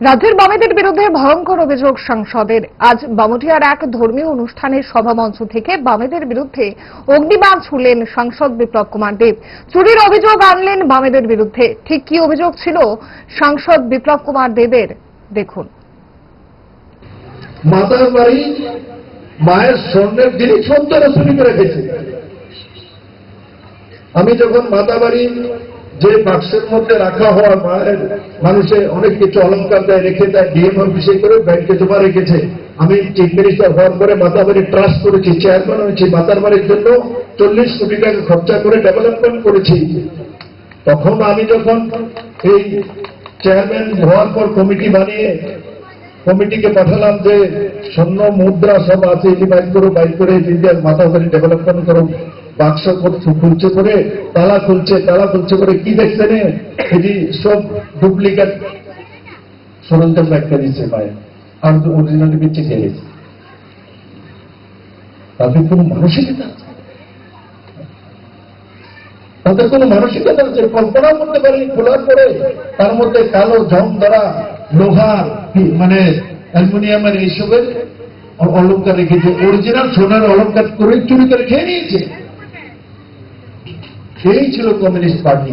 রাজ্যের বামেদের বিরুদ্ধে ভয়ঙ্কর অভিযোগ সংসদের। আজ বামুটিয়ার এক ধর্মীয় অনুষ্ঠানের সভামঞ্চ থেকে বামেদের বিরুদ্ধে অগ্নিবাণ ছুড়লেন সাংসদ বিপ্লব কুমার দেব। চুরির অভিযোগ আনলেন বামেদের বিরুদ্ধে। ঠিক কি অভিযোগ ছিল সাংসদ বিপ্লব কুমার দেবের? দেখুন। মায়ের স্বর্ণের জিনিস রেখেছে আমি যখন মাতা বাড়ি যে বাক্সের মধ্যে রাখা হওয়া মায়ের মানুষে অনেক কিছু অলঙ্কার দেয়, রেখে দেয় ডিএম অফিসে করে ব্যাংকে জমা রেখেছে। আমি চিফ মিনিস্টার হওয়ার পরে মাতা বাড়ি ট্রাস্ট করেছি, চেয়ারম্যান হয়েছি, মাতার বাড়ির জন্য চল্লিশ কোটি টাকা খরচা করে ডেভেলপমেন্ট করেছি। তখন আমি যখন এই চেয়ারম্যান হওয়ার পর কমিটি বানিয়ে কমিটিকে পাঠালাম যে, স্বর্ণ মুদ্রা সব আছে, এটি বাইক করো বাইক করে ইন্ডিয়ার ধরে ডেভেলপমেন্ট করো। বাক্স খুলছে করে তালা খুলছে তালা খুলছে করে কি দেখছে নে এটি সব ডুপ্লিকেট সরঞ্জাম একটা দিচ্ছে পায়ে আর অরিজিনালটি বিচ্ছে খেয়ে তাদের কোনো মানসিকতা আছে? তাদের কোনো মানসিকতা আছে? কল্পনা করতে পারি খোলার পরে। তার মধ্যে কালো জং দ্বারা লোহার মানে অ্যালুমিনিয়ামের এইসবের অলঙ্কার রেখেছে। অরিজিনাল সোনার অলঙ্কার করে চুরি করে খেয়ে নিয়েছে। এই ছিল কমিউনিস্ট পার্টি।